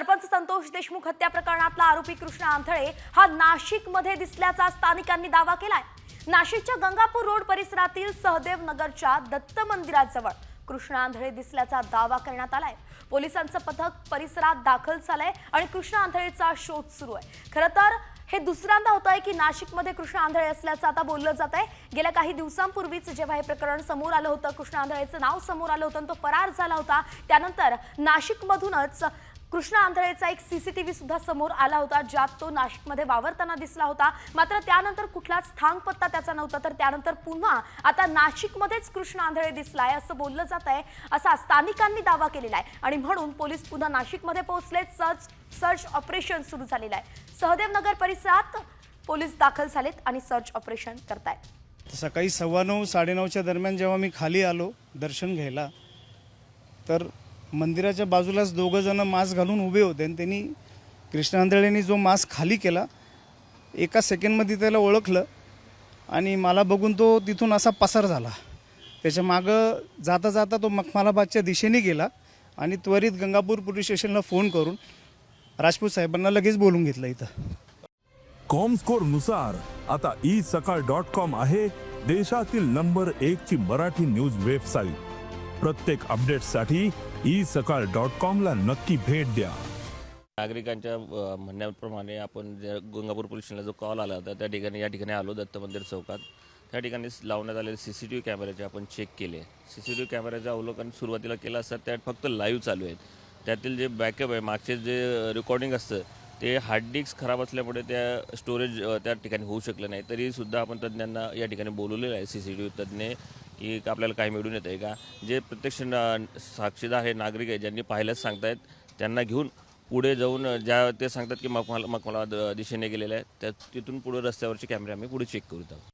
सरपंच संतोष देशमुख हत्या प्रकरणातला आरोपी कृष्ण आंधळे हा नाशिकमध्ये दिसल्याचा स्थानिकांनी दावा केलाय. नाशिकच्या गंगापूर रोड परिसरातील सहदेव नगरच्या दत्त मंदिराजवळ कृष्ण आंधळे दिसल्याचा दावा करण्यात आलाय. पोलिसांचं पथक परिसरात दाखल झालंय आणि कृष्ण आंधळेचा शोध सुरू आहे. खरं तर हे दुसऱ्यांदा होत आहे की नाशिकमध्ये कृष्ण आंधळे असल्याचं आता बोललं जात आहे गेल्या काही दिवसांपूर्वीच जेव्हा हे प्रकरण समोर आलं होतं कृष्ण आंधळेचं नाव समोर आलं होतं तो फरार झाला होता त्यानंतर नाशिकमधूनच कृष्ण आंधळेचा एक सीसीटीव्ही सुद्धा समोर आला होता ज्यात तो नाशिकमध्ये वावरताना दिसला होता. मात्र त्यानंतर कुठलाच थांग पत्ता त्याचा नव्हता तर त्यानंतर पुन्हा आता नाशिकमध्येच कृष्ण आंधळे दिसलाय असं बोललं जात आहे असा स्थानिकांनी दावा केलेला आहे. आणि म्हणून पोलीस पुन्हा नाशिकमध्ये पोहोचले सर्च सर्च ऑपरेशन सुरू झालेलं आहे. सहदेवनगर परिसरात पोलीस दाखल झालेत आणि सर्च ऑपरेशन करतायत. सकाळी सव्वा नऊ साडेनऊच्या दरम्यान जेव्हा मी खाली आलो दर्शन घ्यायला तर मंदिराच्या बाजूलाच दोघं जण मास्क घालून उभे होते आणि त्यांनी कृष्णांदळेंनी जो मास्क खाली केला एका सेकंडमध्ये त्याला ओळखलं आणि मला बघून तो तिथून असा पसार झाला. त्याच्या मागं जाता जाता तो मखमालाबादच्या दिशेने गेला आणि त्वरित गंगापूर पोलीस स्टेशनला फोन करून राजपूत साहेबांना लगेच बोलून घेतलं इथं. कॉम स्कोरनुसार आता ई सकाळ डॉट कॉम आहे देशातील नंबर एक ची मराठी न्यूज वेबसाईट. प्रत्येक अपडेटसाठी ई सकाळ डॉट कॉमला नक्की भेट द्या. नागरिकांच्या म्हणण्याप्रमाणे आपण ज्या गंगापूर पोलिसला जो कॉल आला होता त्या ठिकाणी या ठिकाणी आलो दत्त मंदिर चौकात. त्या ठिकाणी लावण्यात आलेले सी सी टी व्ही कॅमेऱ्याचे आपण चेक केले. सी सी टी व्ही कॅमेऱ्याचं अवलोकन सुरुवातीला केलं असतं त्यात फक्त लाईव्ह चालू आहेत. त्यातील जे बॅकअप आहे मागचे जे रेकॉर्डिंग असतं ते हार्ड डिस्क खराब असल्यामुळे त्या स्टोरेज त्या ठिकाणी होऊ शकलं नाही. तरीसुद्धा आपण तज्ज्ञांना या ठिकाणी बोलवलेलं आहे सी सी टी व्ही तज्ज्ञ. की आपल्याला काही मिळून येत आहे का? जे प्रत्यक्ष साक्षीदार हे नागरिक आहे ज्यांनी पाहिलंच सांगतायत त्यांना घेऊन पुढे जाऊन ज्या ते सांगतात की मखमाला मखमाला मला दिशेने गेलेलं आहे त्या तिथून पुढे रस्त्यावरचे कॅमेरे आम्ही पुढे चेक करू आहोत